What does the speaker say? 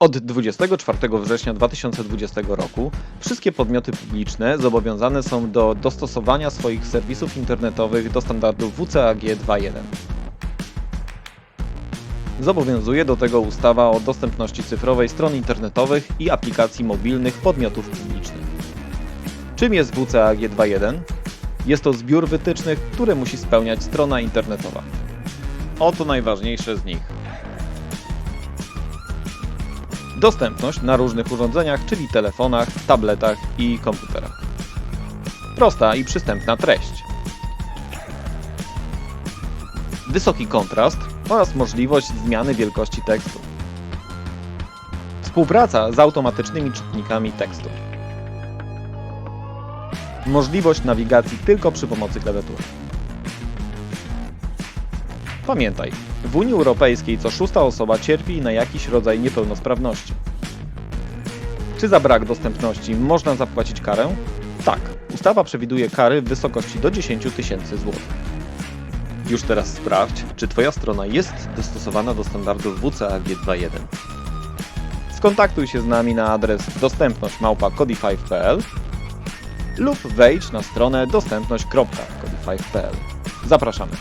Od 24 września 2020 roku wszystkie podmioty publiczne zobowiązane są do dostosowania swoich serwisów internetowych do standardu WCAG 2.1. Zobowiązuje do tego ustawa o dostępności cyfrowej stron internetowych i aplikacji mobilnych podmiotów publicznych. Czym jest WCAG 2.1? Jest to zbiór wytycznych, które musi spełniać strona internetowa. Oto najważniejsze z nich. Dostępność na różnych urządzeniach, czyli telefonach, tabletach i komputerach. Prosta i przystępna treść. Wysoki kontrast oraz możliwość zmiany wielkości tekstu. Współpraca z automatycznymi czytnikami tekstu. Możliwość nawigacji tylko przy pomocy klawiatury. Pamiętaj, w Unii Europejskiej co szósta osoba cierpi na jakiś rodzaj niepełnosprawności. Czy za brak dostępności można zapłacić karę? Tak, ustawa przewiduje kary w wysokości do 10 tysięcy złotych. Już teraz sprawdź, czy Twoja strona jest dostosowana do standardów WCAG 2.1. Skontaktuj się z nami na adres dostępność.codify.pl lub wejdź na stronę dostępność.codify.pl. Zapraszamy.